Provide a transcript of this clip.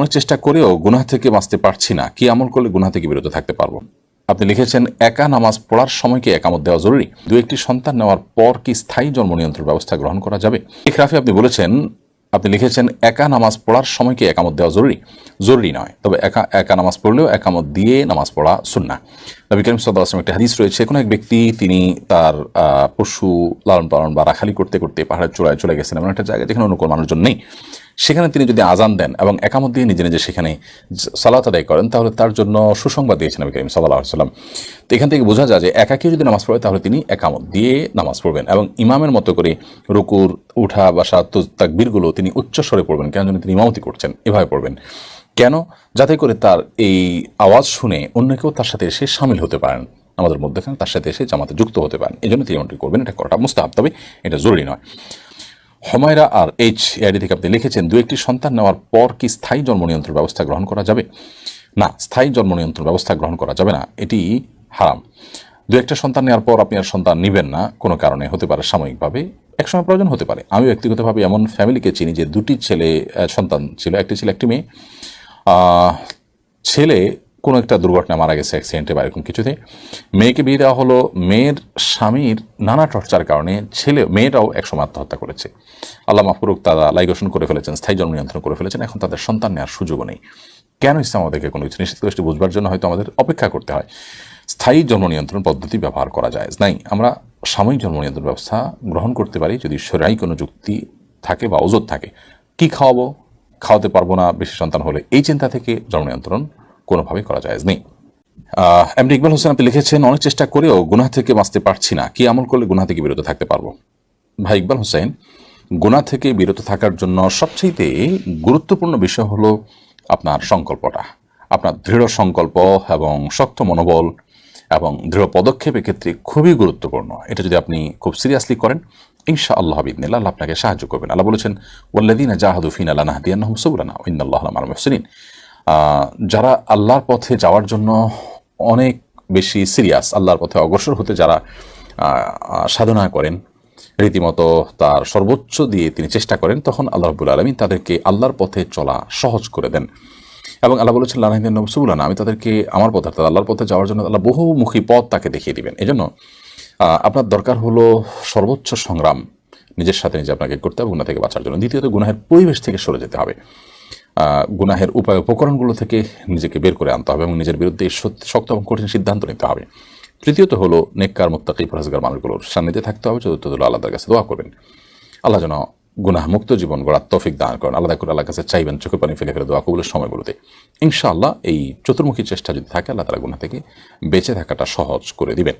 অনেক চেষ্টা করেও গুনাহ থেকে বাঁচতে পারছি না। কি আমল করলে গুনাহ থেকে বিরত থাকতে পারব? আপনি লিখেছেন, একা নামাজ পড়ার সময় কি একামত দেওয়া জরুরি। দু একটি সন্তান নেওয়ার পর কি স্থায়ী জন্ম নিয়ন্ত্রণ ব্যবস্থা গ্রহণ করা যাবে? ইখরাফি আপনি বলেছেন, আপনি লিখেছেন, একা নামাজ পড়ার সময় কি একামত দেওয়া জরুরি। জরুরি নয়, তবে একা একা নামাজ পড়লেও একামত দিয়ে নামাজ পড়া সুন্না নবী করিম সাল্লাহ আসলাম একটি হাদিস রয়েছে, কোনো এক ব্যক্তি তিনি তার পশু লালন পালন বা রাখালি করতে করতে পাহাড়ের চূড়ায় চলে গেছেন, এমন একটা জায়গায় যেখানে অন্য কোনো মানুষজন নেই। সেখানে তিনি যদি আজান দেন এবং একামত দিয়ে নিজে নিজে সেখানে সালাত আদায় করেন, তাহলে তার জন্য সুসংবাদ দিয়েছেন নবী করিম সাল্লাহ সাল্লাম তো এখান থেকে বোঝা যায় যে একাকেও যদি নামাজ পড়ে, তাহলে তিনি একামত দিয়ে নামাজ পড়বেন এবং ইমামের মতো করে রুকুর, উঠা, বাসা তাকবীরগুলো তিনি উচ্চস্বরে পড়বেন, কেন যেন তিনি ইমামতি করছেন, এভাবে পড়বেন। কেন? যাতে করে তার এই আওয়াজ শুনে অন্য কেউ তার সাথে এসে সামিল হতে পারেন। আমাদের মধ্যেখানে তার সাথে এসে জামাতে যুক্ত হতে পারেন। এই জন্য তিনি এমনটি করবেন, এটা করাটা মুস্তাহাব, তবে এটা জরুরি নয়। হমায়রা আর এইচ এআইডি থেকে আপনি লিখেছেন, দু একটি সন্তান নেওয়ার পর কি স্থায়ী জন্ম নিয়ন্ত্রণ ব্যবস্থা গ্রহণ করা যাবে? না, স্থায়ী জন্ম নিয়ন্ত্রণ ব্যবস্থা গ্রহণ করা যাবে না, এটি হারাম। দু একটা সন্তান নেওয়ার পর আপনি আর সন্তান নেবেন না, কোনো কারণে, হতে পারে সাময়িকভাবে, একসময় প্রয়োজন হতে পারে। আমি ব্যক্তিগতভাবে এমন ফ্যামিলিকে চিনি যে দুটি ছেলে সন্তান ছিল, একটি ছিল, একটি মেয়ে। ছেলে কোনো একটা দুর্ঘটনায় মারা গেছে অ্যাক্সিডেন্টে বা এরকম কিছুতে মেয়েকে বিয়ে দেওয়া হলো, মেয়ের স্বামীর নানা টর্চার কারণে ছেলে মেয়েরাও একসময় আত্মহত্যা করেছে। আল্লাহ মাহফুরুক তারা লাইগোশন করে ফেলেছেন, স্থায়ী জন্ম নিয়ন্ত্রণ করে ফেলেছেন, এখন তাদের সন্তান নেওয়ার সুযোগও নেই। কেন ইসলাম আমাদেরকে কোনো কিছু নিশ্চিত করেছে বুঝবার জন্য হয়তো আমাদের অপেক্ষা করতে হয়? স্থায়ী জন্ম নিয়ন্ত্রণ পদ্ধতি ব্যবহার করা যায়। নাই, আমরা সাময়িক জন্ম নিয়ন্ত্রণ ব্যবস্থা গ্রহণ করতে পারি যদি সেরাই কোনো যুক্তি থাকে বা ওজোর থাকে। কি খাওয়াবো? খাওয়াতে পারব না বেশি সন্তান হলে। এই চিন্তা থেকে জন্ম নিয়ন্ত্রণ কোনোভাবেই করা যায় নেই। এমনি ইকবাল হোসেন আপনি লিখেছেন অনেক চেষ্টা করেও গুনাহ থেকে বাঁচতে পারছি না। কি আমল করলে গুনাহ থেকে বিরত থাকতে পারব? ভাই ইকবাল হোসেন গুনাহ থেকে বিরত থাকার জন্য সবচেয়ে গুরুত্বপূর্ণ বিষয় হলো আপনার সংকল্পটা। আপনার দৃঢ় সংকল্প এবং শক্ত মনোবল এবং দৃঢ় পদক্ষেপের ক্ষেত্রে খুবই গুরুত্বপূর্ণ। এটা যদি আপনি খুব সিরিয়াসলি করেন ইনশা আল্লাহ বিদিনিল্লাহ আল্লাহ আপনাকে সাহায্য করবেন। আল্লাহ বলেছেন ওয়াল্লাদিনা জাহাদুফিন আল্লাহ নাহদিয়ান্নাহুম সুবুলানা ইন্নাল্লাহ আলামাল মুহসিনিন। আহ, যারা আল্লাহর পথে যাওয়ার জন্য অনেক বেশি সিরিয়াস আল্লাহর পথে অগ্রসর হতে যারা সাধনা করেন, রীতিমতো তার সর্বোচ্চ দিয়ে তিনি চেষ্টা করেন, তখন আল্লাহ রবুল আলমী তাদেরকে আল্লাহর পথে চলা সহজ করে দেন। এবং আল্লাহ বলেছেন লাহিদিন নবসুবুলানা আমি তাদেরকে আমার পথে, অর্থাৎ আল্লাহর পথে যাওয়ার জন্য আল্লাহ বহুমুখী পথ তাকে দেখিয়ে দিবেন। এই জন্য আপনার দরকার হলো সর্বোচ্চ সংগ্রাম, নিজের সাথে নিজে আপনাকে করতে হবে গুণা থেকে বাঁচার জন্য। দ্বিতীয়ত, গুনাহের পরিবেশ থেকে সরে যেতে হবে। গুনাহের উপায় উপকরণগুলো থেকে নিজেকে বের করে আনতে হবে এবং নিজের বিরুদ্ধে শক্ত এবং কঠিন সিদ্ধান্ত নিতে হবে। তৃতীয়ত হলো, নেককার, মুত্তাকি ফরাজগার মানুষগুলোর সান্নিধ্যে থাকতে হবে। চতুর্থ হলো, আল্লাহর কাছে দোয়া করবেন। আল্লাহ যেন গুনাহ মুক্ত জীবন গড়ার তফিক দান করেন। আলাদা করে আল্লাহর কাছে চাইবেন চোখে পানি ফেলে ফেলে দোয়া কবুলের সময়গুলোতে। ইনশাআল্লাহ এই চতুর্মুখী চেষ্টা যদি থাকে, আল্লাহ তালা গুনাহ থেকে বেঁচে থাকাটা সহজ করে দিবেন।